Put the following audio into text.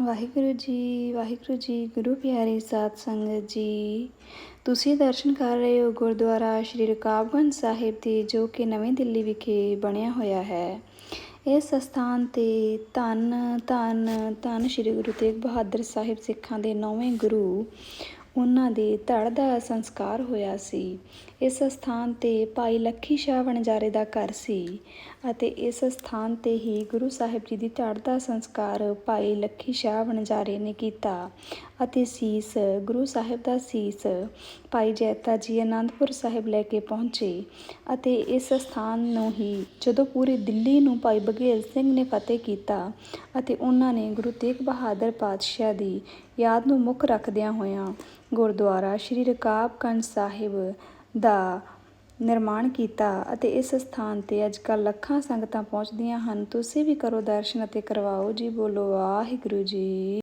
ਵਾਹਿਗੁਰੂ ਜੀ ਵਾਹਿਗੁਰੂ ਜੀ, ਗੁਰੂ ਪਿਆਰੇ ਸਾਧ ਸੰਗਤ ਜੀ। ਤੁਸੀਂ ਦਰਸ਼ਨ ਕਰ ਰਹੇ ਹੋ ਗੁਰਦੁਆਰਾ ਸ਼੍ਰੀ ਰਕਾਬਗੰਜ ਸਾਹਿਬ ਦੇ, ਜੋ ਕਿ ਨਵੀਂ ਦਿੱਲੀ ਵਿਖੇ ਬਣਿਆ ਹੋਇਆ ਹੈ। ਇਸ ਸਥਾਨ ਤੇ ਧੰਨ ਧੰਨ ਧੰਨ ਸ਼੍ਰੀ ਗੁਰੂ ਤੇਗ ਬਹਾਦਰ ਸਾਹਿਬ ਸਿੱਖਾਂ ਦੇ ਨੌਵੇਂ ਗੁਰੂ ਉਹਨਾਂ ਦੇ ਧੜ ਦਾ ਸੰਸਕਾਰ ਹੋਇਆ ਸੀ। ਇਸ ਸਥਾਨ ਤੇ ਭਾਈ ਲੱਖੀ ਸ਼ਾਹ ਵਣਜਾਰੇ ਦਾ ਘਰ ਸੀ ਅਤੇ ਇਸ ਸਥਾਨ ਤੇ ਹੀ ਗੁਰੂ ਸਾਹਿਬ ਜੀ ਦੀ ਧੜ ਦਾ ਸੰਸਕਾਰ ਭਾਈ ਲੱਖੀ ਸ਼ਾਹ ਵਣਜਾਰੇ ਨੇ ਕੀਤਾ। ਅਤੇ ਸੀਸ, ਗੁਰੂ ਸਾਹਿਬ ਦਾ ਸੀਸ ਭਾਈ ਜੈਤਾ ਜੀ ਅਨੰਦਪੁਰ ਸਾਹਿਬ ਲੈ ਕੇ ਪਹੁੰਚੇ ਅਤੇ ਇਸ ਸਥਾਨ ਨੂੰ ਹੀ ਜਦੋਂ ਪੂਰੀ ਦਿੱਲੀ ਨੂੰ ਭਾਈ ਬਘੇਲ ਸਿੰਘ ਨੇ ਫਤਿਹ ਕੀਤਾ ਅਤੇ ਉਹਨਾਂ ਨੇ ਗੁਰੂ ਤੇਗ ਬਹਾਦਰ ਪਾਤਸ਼ਾਹ ਦੀ ਯਾਦ ਨੂੰ ਮੁੱਖ ਰੱਖਦਿਆਂ ਹੋਇਆਂ ਗੁਰਦੁਆਰਾ ਸ਼੍ਰੀ ਰਕਾਬਗੰਜ ਸਾਹਿਬ ਦਾ ਨਿਰਮਾਣ ਕੀਤਾ ਅਤੇ ਇਸ ਸਥਾਨ ਤੇ ਅੱਜ ਕੱਲ੍ਹ ਲੱਖਾਂ ਸੰਗਤਾਂ ਪਹੁੰਚਦੀਆਂ ਹਨ। ਤੁਸੀਂ ਵੀ ਕਰੋ ਦਰਸ਼ਨ ਅਤੇ ਕਰਵਾਓ ਜੀ, ਬੋਲੋ ਵਾਹਿਗੁਰੂ ਜੀ।